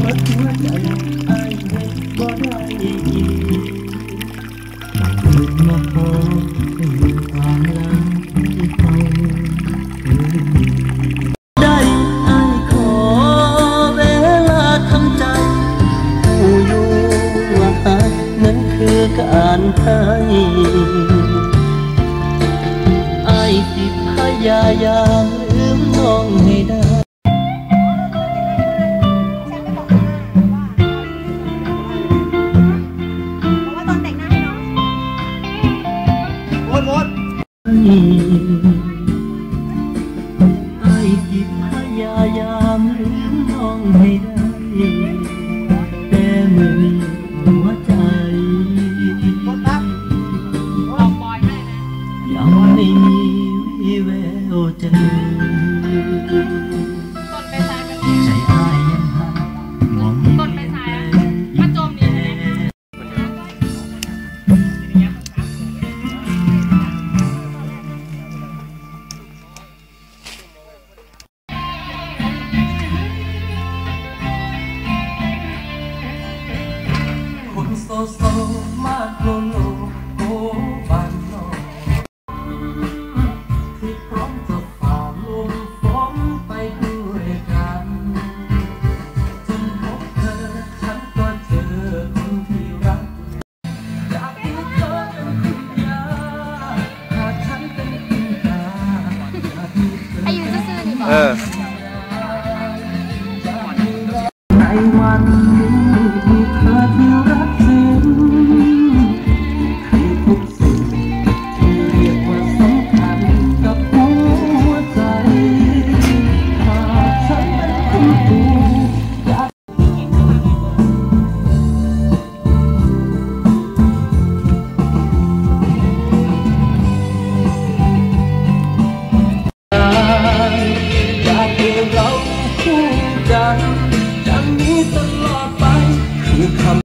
เบิดหัวใจอายเฮ็ดบ่ได้อีกไม่ลืมาพอให้ความรักที่เขาได้อายขอเวลาทำใจผู้อยู่ว่าหักนั้นคือการให้อายสิพยายามลืมน้องให้ได้ ไอ้ที่พยายามลืมน้องให้ได้ แต่มือนี้หัวใจ ยังไม่มี Yeah. ที่พร้อมจะฝ่าลมฝนไปด้วยกันจนพบเธอฉันก็เจอคนที่รักอยากรู้เธอเป็นคุณยาฉันเป็นคุณตาอายุจะซื่อหรือเปล่า